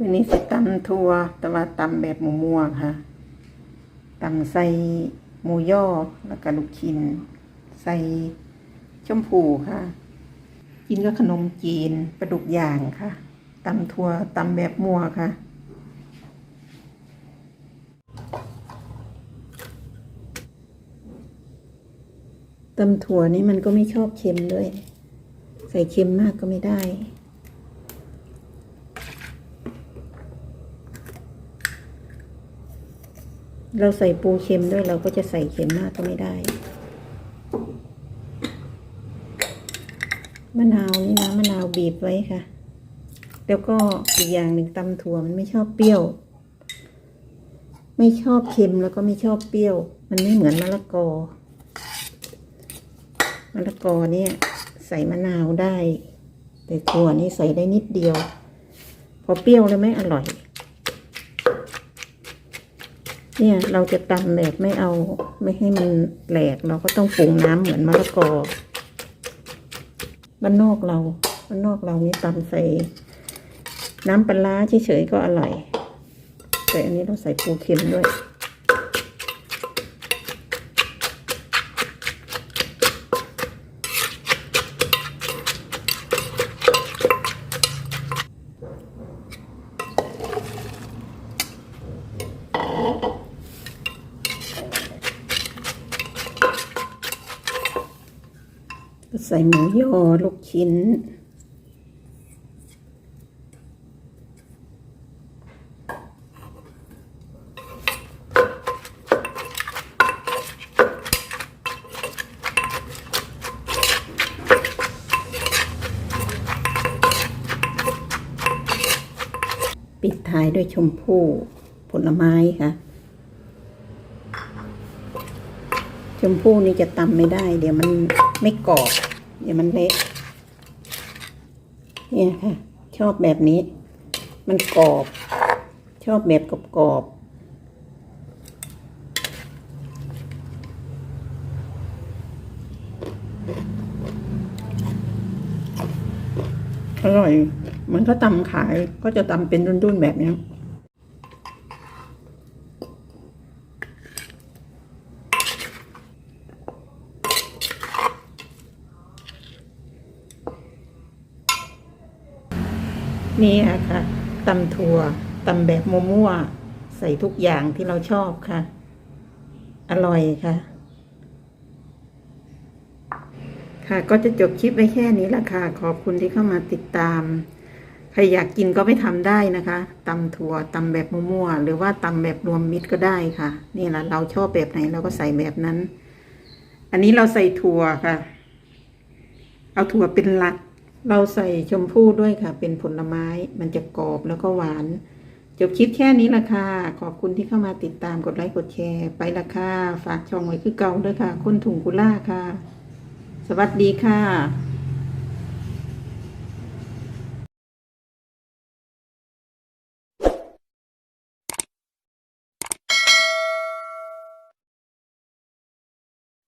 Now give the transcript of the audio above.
วันนี้สิตำทัวแต่ว่าตำแบบหมูมัวค่ะตำใส่หมูย่อแล้วก็ลูกชิ้นใส่ชมพูค่ะ กินกับขนมจีนปลาดุกย่างค่ะตำทัวตำแบบมัวค่ะ ตำถั่วนี่มันก็ไม่ชอบเค็มด้วย ใส่เค็มมากก็ไม่ได้ เราใส่ปูเค็มด้วยเราก็จะใส่เค็มมากก็ไม่ได้ มะนาวนี่นะมะนาวบีบไว้ค่ะ แล้วก็อีกอย่างหนึ่งตำถั่วมันไม่ชอบเปรี้ยว ไม่ชอบเค็มแล้วก็ไม่ชอบเปรี้ยว มันไม่เหมือนมะละกอมะละกอเนี่ยใส่มะนาวได้ แต่ถั่วนี่ใส่ได้นิดเดียว พอเปรี้ยวแล้วไม่อร่อย เนี่ยเราจะตำแบบไม่เอาไม่ให้มันแหลกเราก็ต้องปรุงน้ำเหมือนมะละกอบ้านนอกเราบ้านนอกเรานี่ตำใส่น้ำปลาร้าเฉยๆก็อร่อย แต่อันนี้เราใส่ปูเค็มด้วย ก็ใส่หมูยอลูกชิ้น ปิดท้ายด้วยชมพู่ผลไม้ค่ะ ชมพู่นี่จะตำไม่ได้ เดี๋ยวมันไม่กรอบ เดี๋ยวมันเละเนี่ยค่ะ ชอบแบบนี้ มันกรอบ ชอบแบบกรอบอร่อย มันก็ตำขายก็จะตำเป็นรุ่นๆแบบเนี้ นี่ค่ะตำถั่วตำแบบมั่วๆใส่ทุกอย่างที่เราชอบค่ะ อร่อยค่ะ ค่ะก็จะจบคลิปไว้แค่นี้ละค่ะ ขอบคุณที่เข้ามาติดตาม ใครอยากกินก็ไปทำได้นะคะตำถั่วตำแบบมั่วๆหรือว่าตำแบบรวมมิตรก็ได้ค่ะ นี่แหละเราชอบแบบไหนเราก็ใส่แบบนั้น อันนี้เราใส่ถั่วค่ะ เอาถั่วเป็นหลัก เราใส่ชมพู่ด้วยค่ะ เป็นผลไม้ มันจะกรอบแล้วก็หวาน จบคลิปแค่นี้ละค่ะ ขอบคุณที่เข้ามาติดตามกดไลค์กดแชร์ ไปละค่ะ ฝากช่องไว้คือเก่าด้วยค่ะ คนถุงกุล่าค่ะ สวัสดีค่ะ